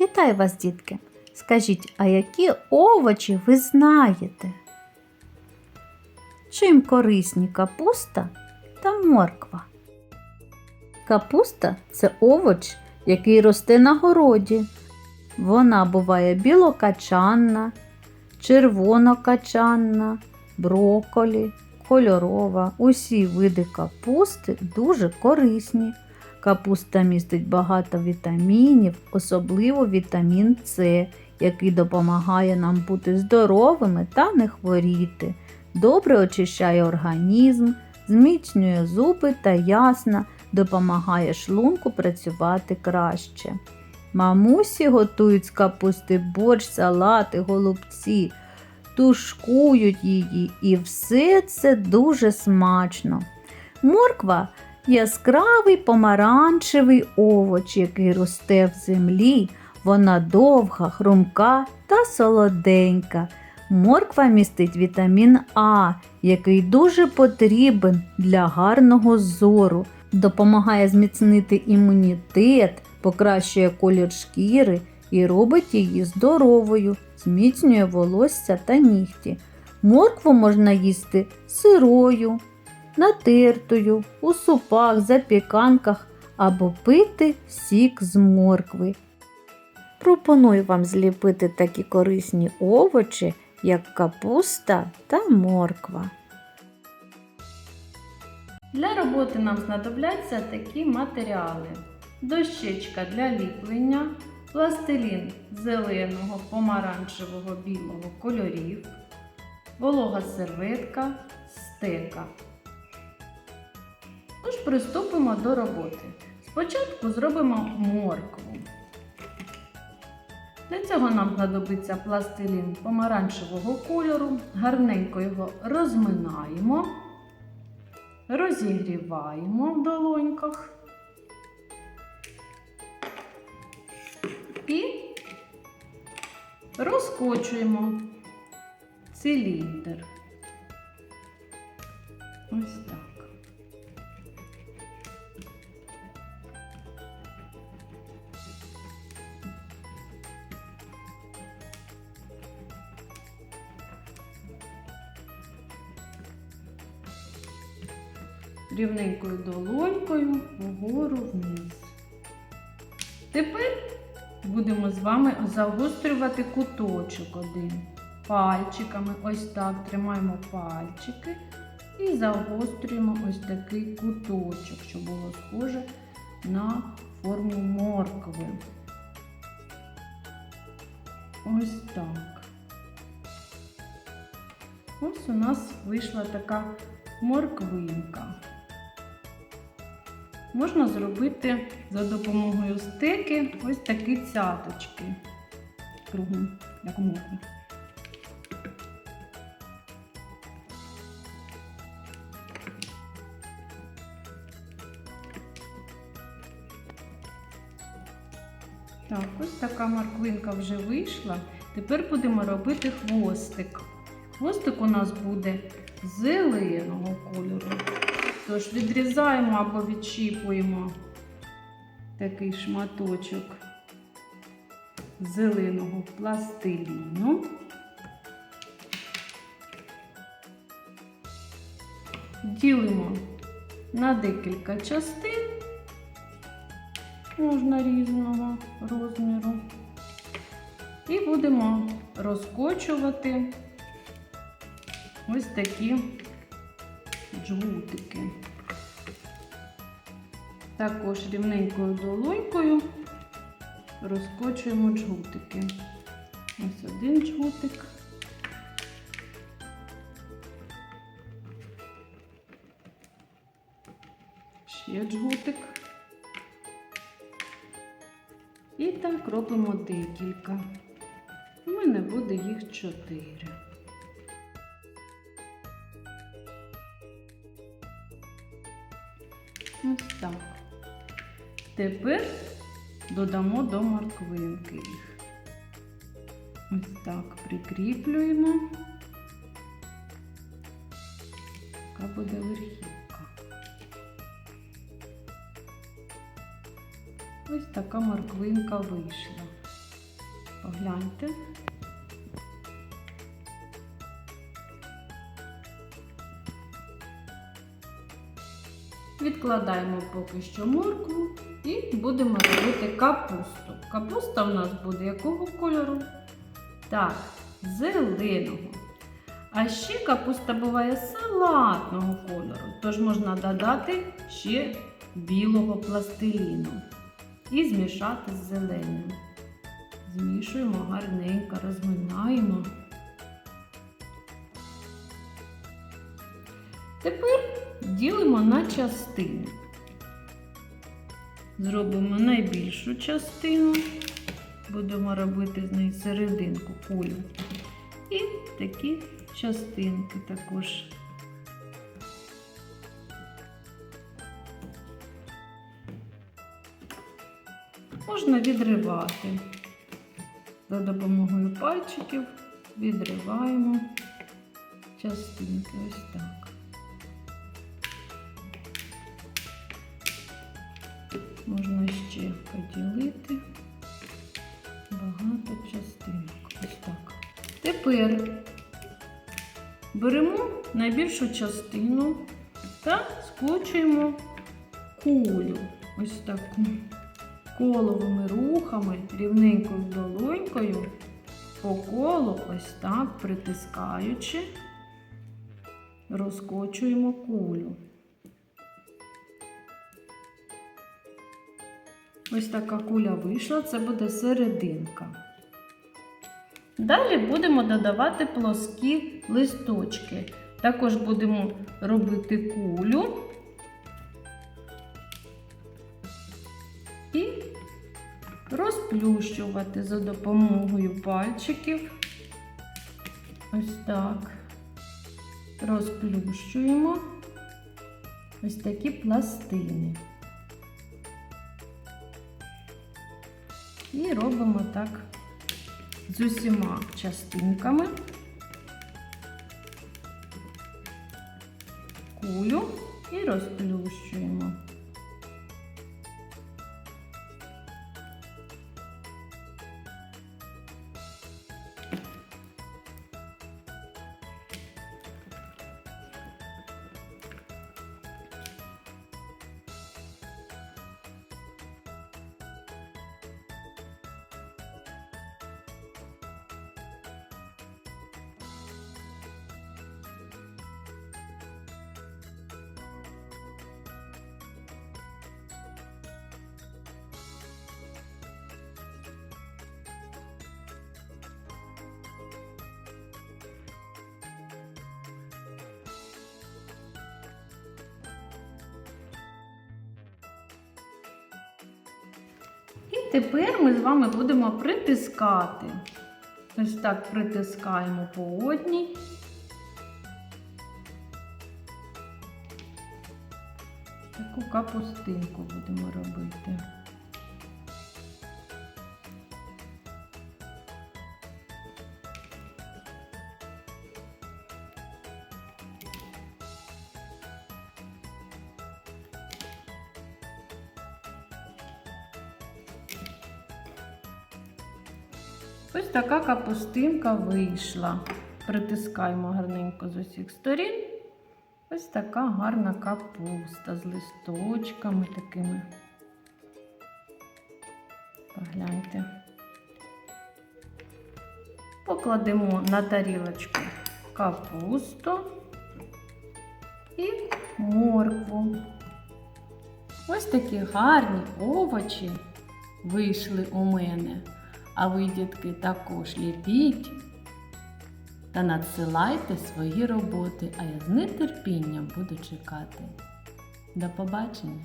Вітаю вас, дітки! Скажіть, а які овочі ви знаєте? Чим корисні капуста та морква? Капуста це овоч, який росте на городі. Вона буває білокачанна, червонокачанна, броколі, кольорова. Усі види капусти дуже корисні. Капуста містить багато вітамінів, особливо вітамін С, який допомагає нам бути здоровими та не хворіти. Добре очищає організм, зміцнює зуби та ясна, допомагає шлунку працювати краще. Мамусі готують з капусти борщ, салати, голубці, тушкують її, і все це дуже смачно. Морква яскравий помаранчевий овоч, який росте в землі. Вона довга, хрумка та солоденька. Морква містить вітамін А, який дуже потрібен для гарного зору, допомагає зміцнити імунітет, покращує колір шкіри і робить її здоровою, зміцнює волосся та нігті. Моркву можна їсти сирою, натертою, у супах, запіканках або пити сік з моркви. Пропоную вам зліпити такі корисні овочі, як капуста та морква. Для роботи нам знадобляться такі матеріали: дощечка для ліплення, пластилін зеленого, помаранчевого, білого кольорів, волога серветка, стека. Тож приступимо до роботи. Спочатку зробимо моркву. Для цього нам знадобиться пластилін помаранчевого кольору. Гарненько його розминаємо, розігріваємо в долоньках і розкочуємо циліндр. Ось так. Рівненькою долонькою вгору вниз. Тепер будемо з вами загострювати куточок один. Пальчиками ось так тримаємо пальчики і загострюємо ось такий куточок, щоб було схоже на форму моркви. Ось так. Ось у нас вийшла така морквинка. Можна зробити за допомогою стеки ось такі цяточки кругом, як морква. Так, ось така морквинка вже вийшла. Тепер будемо робити хвостик. Хвостик у нас буде зеленого кольору. Тож відрізаємо або відчіпуємо такий шматочок зеленого пластиліну. Ділимо на декілька частин, можна різного розміру, і будемо розкочувати ось такі джгутики. Також рівненькою долонькою розкочуємо джгутики. Ось один джгутик. Ще джгутик. І так робимо декілька. У мене буде їх чотири. Так. Тепер додамо до морквинки їх. Ось так прикріплюємо. Така буде верхівка. Ось така морквинка вийшла. Погляньте. Відкладаємо поки що моркву і будемо робити капусту. Капуста у нас буде якого кольору? Так, зеленого. А ще капуста буває салатного кольору, тож можна додати ще білого пластиліну і змішати з зеленим. Змішуємо гарненько, розминаємо. Тепер ділимо на частини. Зробимо найбільшу частину, будемо робити з неї серединку кулю. І такі частинки також. Можна відривати. За допомогою пальчиків відриваємо частинки ось так. Можна ще поділити багато частинок. Ось так. Тепер беремо найбільшу частину та скочуємо кулю. Ось таку коловими рухами, рівненькою долонькою по колу, ось так притискаючи, розкочуємо кулю. Ось така куля вийшла, це буде серединка. Далі будемо додавати плоскі листочки. Також будемо робити кулю і розплющувати за допомогою пальчиків. Ось так. Розплющуємо ось такі пластини. І робимо так з усіма частинками кулю і розплющуємо. Тепер ми з вами будемо притискати. Ось так притискаємо по одній. Таку капустинку будемо робити. Ось така капустинка вийшла. Притискаємо гарненько з усіх сторін. Ось така гарна капуста з листочками такими. Погляньте. Покладемо на тарілочку капусту і моркву. Ось такі гарні овочі вийшли у мене. А ви, дітки, також ліпіть та надсилайте свої роботи, а я з нетерпінням буду чекати. До побачення!